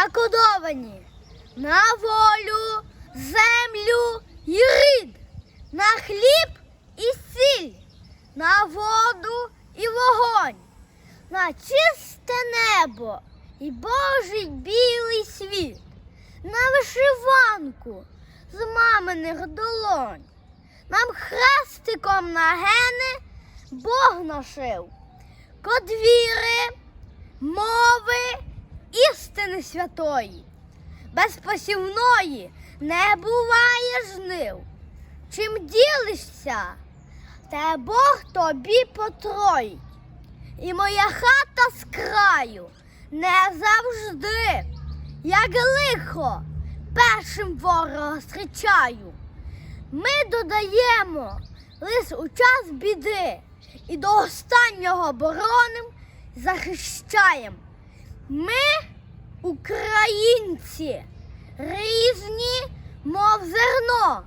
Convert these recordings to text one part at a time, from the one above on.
закодовані на волю, землю і рід, на хліб і сіль, на воду і вогонь, на чисте небо і Божий білий світ, на вишиванку з маминих долонь. Нам хрестиком на гени Бог нашив кодвіри, мови істини святої. Без посівної не буває жнив. Чим ділишся, те Бог тобі потроїть. І моя хата з краю не завжди, як лихо, першим ворога зустрічаю. Ми додаємо лише у час біди і до останнього бороним захищаємо. Ми, українці, різні, мов зерно,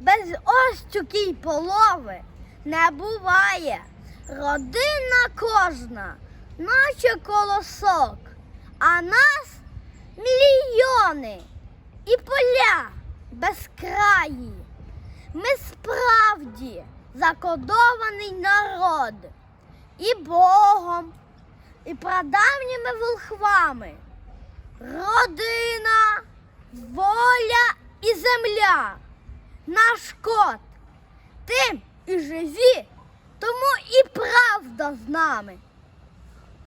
без остюки й полови не буває. Родина кожна, наче колосок, а нас мільйони і поля безкраї. Ми справді закодований народ і Богом, і прадавніми волхвами. Родина, воля і земля, наш кот. Тим і живі, тому і правда з нами.